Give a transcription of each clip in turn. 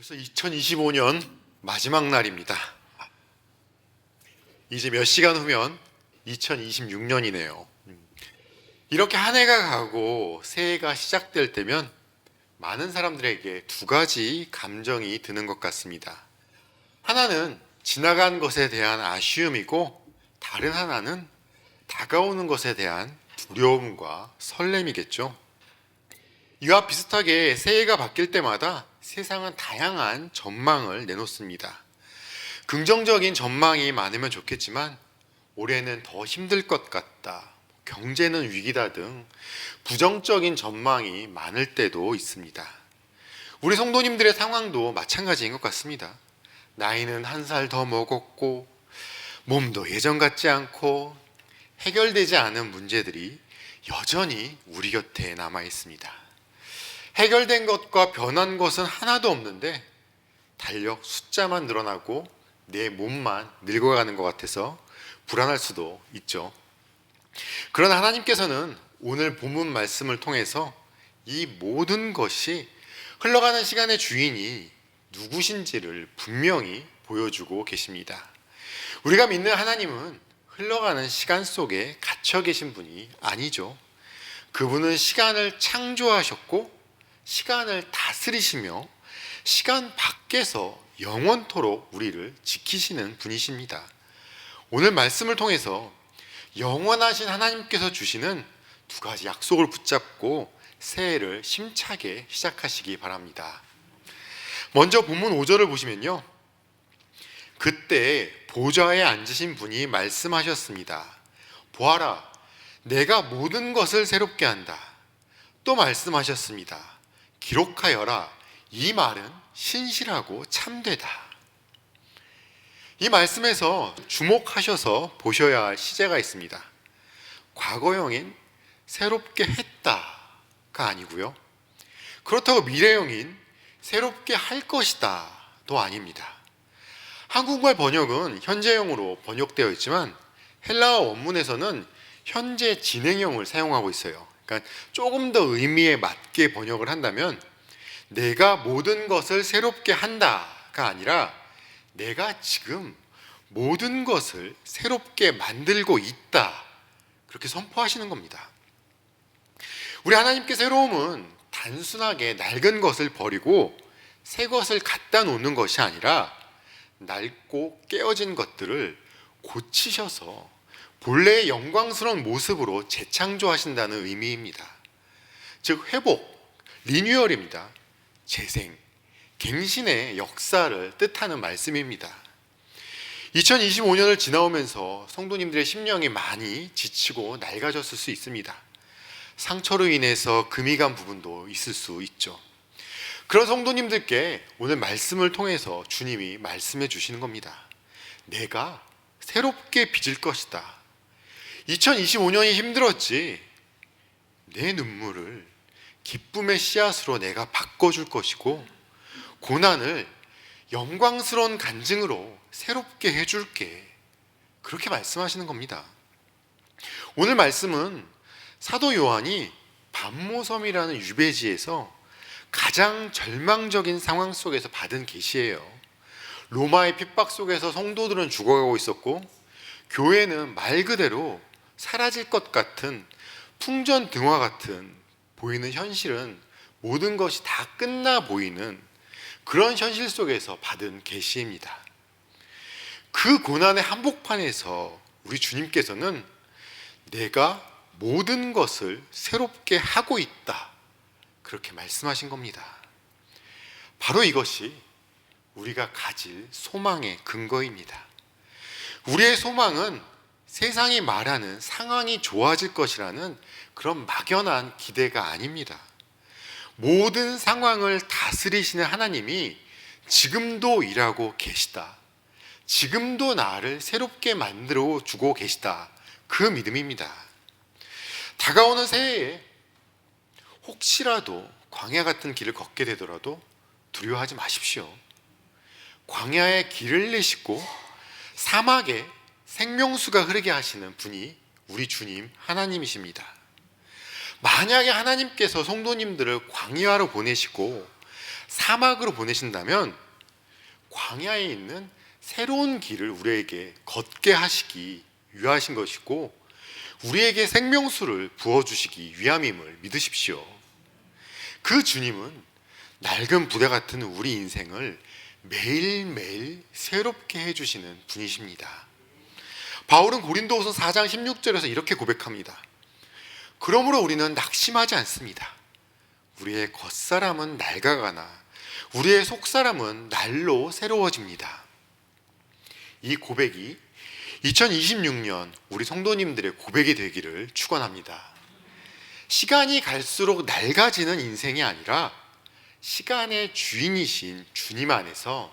벌써 2025년 마지막 날입니다. 이제 몇 시간 후면 2026년이네요. 이렇게 한 해가 가고 새해가 시작될 때면 많은 사람들에게 두 가지 감정이 드는 것 같습니다. 하나는 지나간 것에 대한 아쉬움이고 다른 하나는 다가오는 것에 대한 두려움과 설렘이겠죠. 이와 비슷하게 새해가 바뀔 때마다 세상은 다양한 전망을 내놓습니다. 긍정적인 전망이 많으면 좋겠지만 올해는 더 힘들 것 같다. 경제는 위기다 등 부정적인 전망이 많을 때도 있습니다. 우리 성도님들의 상황도 마찬가지인 것 같습니다. 나이는 한 살 더 먹었고 몸도 예전 같지 않고 해결되지 않은 문제들이 여전히 우리 곁에 남아 있습니다. 해결된 것과 변한 것은 하나도 없는데 달력 숫자만 늘어나고 내 몸만 늙어가는 것 같아서 불안할 수도 있죠. 그러나 하나님께서는 오늘 본문 말씀을 통해서 이 모든 것이 흘러가는 시간의 주인이 누구신지를 분명히 보여주고 계십니다. 우리가 믿는 하나님은 흘러가는 시간 속에 갇혀 계신 분이 아니죠. 그분은 시간을 창조하셨고 시간을 다스리시며 시간 밖에서 영원토록 우리를 지키시는 분이십니다. 오늘 말씀을 통해서 영원하신 하나님께서 주시는 두 가지 약속을 붙잡고 새해를 심차게 시작하시기 바랍니다. 먼저 본문 5절을 보시면요. 그때 보좌에 앉으신 분이 말씀하셨습니다. 보아라, 내가 모든 것을 새롭게 한다. 또 말씀하셨습니다. 기록하여라. 이 말은 신실하고 참되다. 이 말씀에서 주목하셔서 보셔야 할 시제가 있습니다. 과거형인 새롭게 했다가 아니고요. 그렇다고 미래형인 새롭게 할 것이다도 아닙니다. 한국말 번역은 현재형으로 번역되어 있지만 헬라어 원문에서는 현재 진행형을 사용하고 있어요. 그러니까 조금 더 의미에 맞게 번역을 한다면 내가 모든 것을 새롭게 한다가 아니라 내가 지금 모든 것을 새롭게 만들고 있다. 그렇게 선포하시는 겁니다. 우리 하나님께 새로움은 단순하게 낡은 것을 버리고 새 것을 갖다 놓는 것이 아니라 낡고 깨어진 것들을 고치셔서 본래의 영광스러운 모습으로 재창조하신다는 의미입니다. 즉 회복, 리뉴얼입니다. 재생, 갱신의 역사를 뜻하는 말씀입니다. 2025년을 지나오면서 성도님들의 심령이 많이 지치고 낡아졌을 수 있습니다. 상처로 인해서 금이 간 부분도 있을 수 있죠. 그런 성도님들께 오늘 말씀을 통해서 주님이 말씀해 주시는 겁니다. 내가 새롭게 빚을 것이다. 2025년이 힘들었지. 내 눈물을 기쁨의 씨앗으로 내가 바꿔줄 것이고, 고난을 영광스러운 간증으로 새롭게 해줄게. 그렇게 말씀하시는 겁니다. 오늘 말씀은 사도 요한이 반모섬이라는 유배지에서 가장 절망적인 상황 속에서 받은 계시예요. 로마의 핍박 속에서 성도들은 죽어가고 있었고 교회는 말 그대로 사라질 것 같은 풍전 등화 같은 보이는 현실은 모든 것이 다 끝나 보이는 그런 현실 속에서 받은 계시입니다. 그 고난의 한복판에서 우리 주님께서는 내가 모든 것을 새롭게 하고 있다. 그렇게 말씀하신 겁니다. 바로 이것이 우리가 가질 소망의 근거입니다. 우리의 소망은 세상이 말하는 상황이 좋아질 것이라는 그런 막연한 기대가 아닙니다. 모든 상황을 다스리시는 하나님이 지금도 일하고 계시다. 지금도 나를 새롭게 만들어 주고 계시다. 그 믿음입니다. 다가오는 새해에 혹시라도 광야 같은 길을 걷게 되더라도 두려워하지 마십시오. 광야에 길을 내시고 사막에 생명수가 흐르게 하시는 분이 우리 주님 하나님이십니다. 만약에 하나님께서 성도님들을 광야로 보내시고 사막으로 보내신다면 광야에 있는 새로운 길을 우리에게 걷게 하시기 위하신 것이고 우리에게 생명수를 부어주시기 위함임을 믿으십시오. 그 주님은 낡은 부대 같은 우리 인생을 매일매일 새롭게 해주시는 분이십니다. 바울은 고린도후서 4장 16절에서 이렇게 고백합니다. 그러므로 우리는 낙심하지 않습니다. 우리의 겉사람은 낡아가나 우리의 속사람은 날로 새로워집니다. 이 고백이 2026년 우리 성도님들의 고백이 되기를 축원합니다. 시간이 갈수록 낡아지는 인생이 아니라 시간의 주인이신 주님 안에서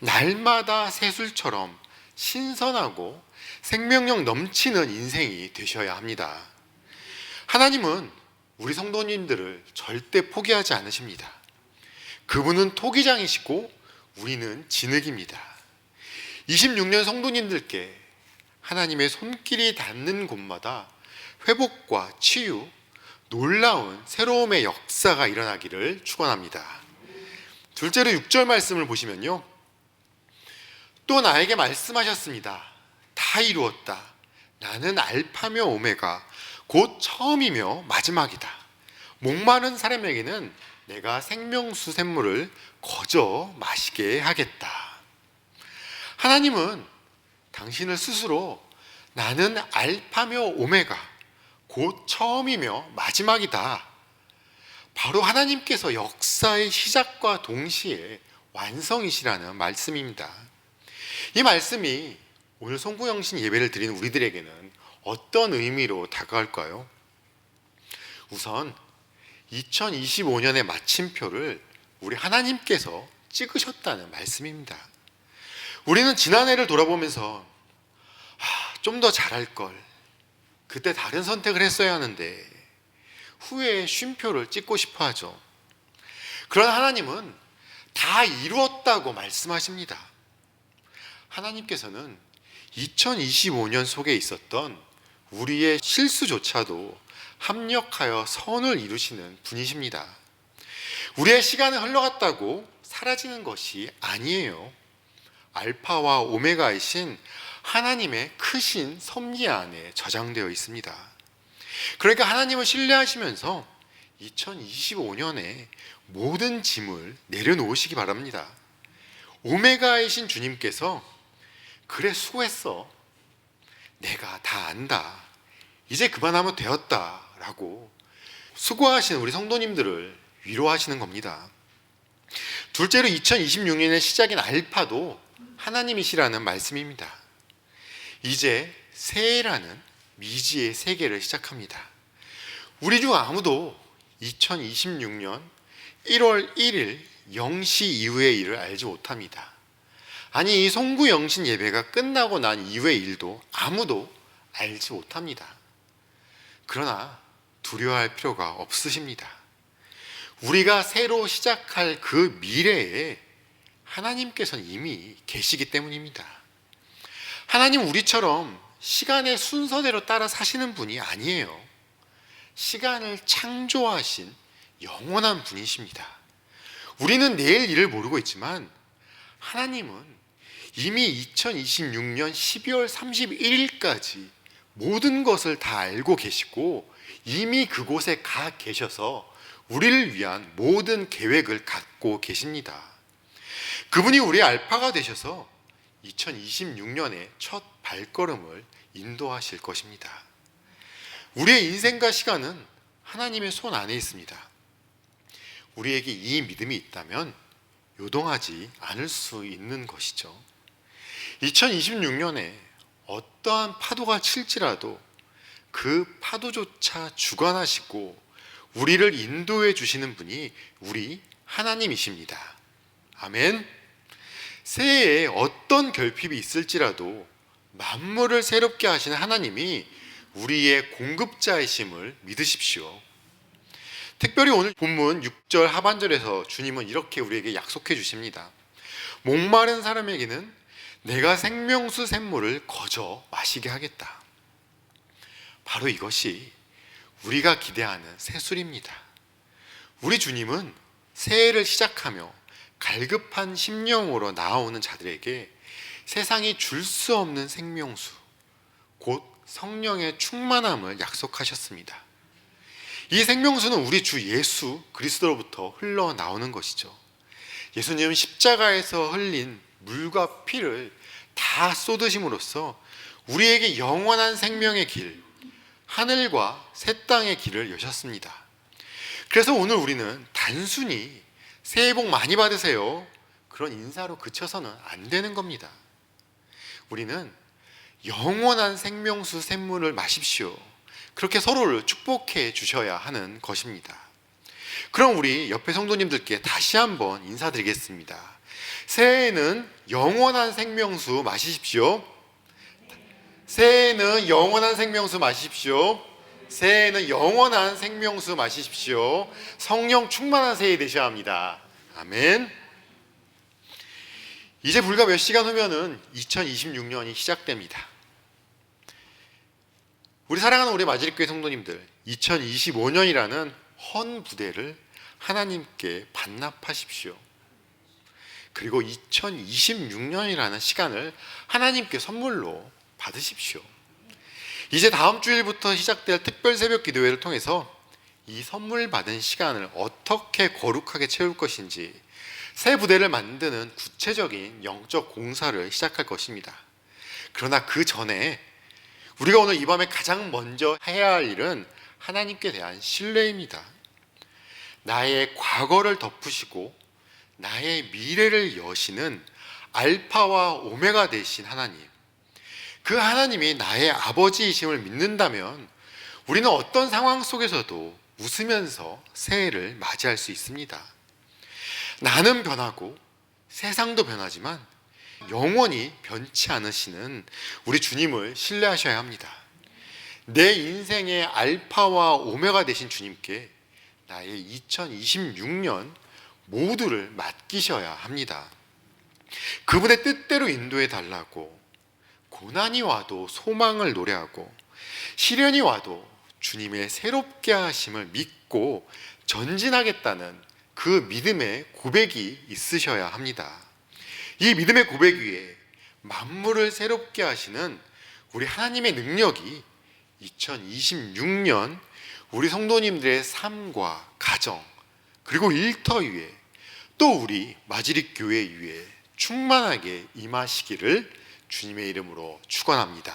날마다 새술처럼 신선하고 생명력 넘치는 인생이 되셔야 합니다. 하나님은 우리 성도님들을 절대 포기하지 않으십니다. 그분은 토기장이시고 우리는 진흙입니다. 26년 성도님들께 하나님의 손길이 닿는 곳마다 회복과 치유, 놀라운 새로움의 역사가 일어나기를 축원합니다. 둘째로 6절 말씀을 보시면요. 또 나에게 말씀하셨습니다. 다 이루었다. 나는 알파며 오메가 곧 처음이며 마지막이다. 목마른 사람에게는 내가 생명수 샘물을 거저 마시게 하겠다. 하나님은 당신을 스스로 나는 알파며 오메가 곧 처음이며 마지막이다. 바로 하나님께서 역사의 시작과 동시에 완성이시라는 말씀입니다. 이 말씀이 오늘 송구영신 예배를 드리는 우리들에게는 어떤 의미로 다가갈까요? 우선 2025년의 마침표를 우리 하나님께서 찍으셨다는 말씀입니다. 우리는 지난해를 돌아보면서 좀 더 잘할 걸, 그때 다른 선택을 했어야 하는데 후에 쉼표를 찍고 싶어 하죠. 그러나 하나님은 다 이루었다고 말씀하십니다. 하나님께서는 2025년 속에 있었던 우리의 실수조차도 합력하여 선을 이루시는 분이십니다. 우리의 시간은 흘러갔다고 사라지는 것이 아니에요. 알파와 오메가이신 하나님의 크신 섭리 안에 저장되어 있습니다. 그러니까 하나님을 신뢰하시면서 2025년에 모든 짐을 내려놓으시기 바랍니다. 오메가이신 주님께서 그래 수고했어. 내가 다 안다. 이제 그만하면 되었다. 라고 수고하시는 우리 성도님들을 위로하시는 겁니다. 둘째로 2026년의 시작인 알파도 하나님이시라는 말씀입니다. 이제 새해라는 미지의 세계를 시작합니다. 우리 중 아무도 2026년 1월 1일 0시 이후의 일을 알지 못합니다. 아니 이 송구 영신 예배가 끝나고 난 이후의 일도 아무도 알지 못합니다. 그러나 두려워할 필요가 없으십니다. 우리가 새로 시작할 그 미래에 하나님께서는 이미 계시기 때문입니다. 하나님 우리처럼 시간의 순서대로 따라 사시는 분이 아니에요. 시간을 창조하신 영원한 분이십니다. 우리는 내일 일을 모르고 있지만 하나님은 이미 2026년 12월 31일까지 모든 것을 다 알고 계시고 이미 그곳에 가 계셔서 우리를 위한 모든 계획을 갖고 계십니다. 그분이 우리의 알파가 되셔서 2026년의 첫 발걸음을 인도하실 것입니다. 우리의 인생과 시간은 하나님의 손 안에 있습니다. 우리에게 이 믿음이 있다면 요동하지 않을 수 있는 것이죠. 2026년에 어떠한 파도가 칠지라도 그 파도조차 주관하시고 우리를 인도해 주시는 분이 우리 하나님이십니다. 아멘. 새해에 어떤 결핍이 있을지라도 만물을 새롭게 하시는 하나님이 우리의 공급자이심을 믿으십시오. 특별히 오늘 본문 6절 하반절에서 주님은 이렇게 우리에게 약속해 주십니다. 목마른 사람에게는 내가 생명수 샘물을 거저 마시게 하겠다. 바로 이것이 우리가 기대하는 새술입니다. 우리 주님은 새해를 시작하며 갈급한 심령으로 나아오는 자들에게 세상이 줄 수 없는 생명수, 곧 성령의 충만함을 약속하셨습니다. 이 생명수는 우리 주 예수 그리스도로부터 흘러나오는 것이죠. 예수님은 십자가에서 흘린 물과 피를 다 쏟으심으로써 우리에게 영원한 생명의 길, 하늘과 새 땅의 길을 여셨습니다. 그래서 오늘 우리는 단순히 새해 복 많이 받으세요. 그런 인사로 그쳐서는 안 되는 겁니다. 우리는 영원한 생명수 샘물을 마십시오. 그렇게 서로를 축복해 주셔야 하는 것입니다. 그럼 우리 옆에 성도님들께 다시 한번 인사드리겠습니다. 새해에는 영원한 생명수 마시십시오. 새해에는 영원한 생명수 마십시오. 새해에는 영원한 생명수 마시십시오. 성령 충만한 새해 되셔야 합니다. 아멘. 이제 불과 몇 시간 후면은 2026년이 시작됩니다. 우리 사랑하는 우리 마지리교회 성도님들, 2025년이라는 헌 부대를 하나님께 반납하십시오. 그리고 2026년이라는 시간을 하나님께 선물로 받으십시오. 이제 다음 주일부터 시작될 특별 새벽 기도회를 통해서 이 선물 받은 시간을 어떻게 거룩하게 채울 것인지 새 부대를 만드는 구체적인 영적 공사를 시작할 것입니다. 그러나 그 전에 우리가 오늘 이 밤에 가장 먼저 해야 할 일은 하나님께 대한 신뢰입니다. 나의 과거를 덮으시고 나의 미래를 여시는 알파와 오메가 되신 하나님. 그 하나님이 나의 아버지이심을 믿는다면 우리는 어떤 상황 속에서도 웃으면서 새해를 맞이할 수 있습니다. 나는 변하고 세상도 변하지만 영원히 변치 않으시는 우리 주님을 신뢰하셔야 합니다. 내 인생의 알파와 오메가 되신 주님께 나의 2026년 모두를 맡기셔야 합니다. 그분의 뜻대로 인도해 달라고 고난이 와도 소망을 노래하고 시련이 와도 주님의 새롭게 하심을 믿고 전진하겠다는 그 믿음의 고백이 있으셔야 합니다. 이 믿음의 고백 위에 만물을 새롭게 하시는 우리 하나님의 능력이 2026년 우리 성도님들의 삶과 가정 그리고 일터 위에 또 우리 마지릭 교회 위에 충만하게 임하시기를 주님의 이름으로 축원합니다.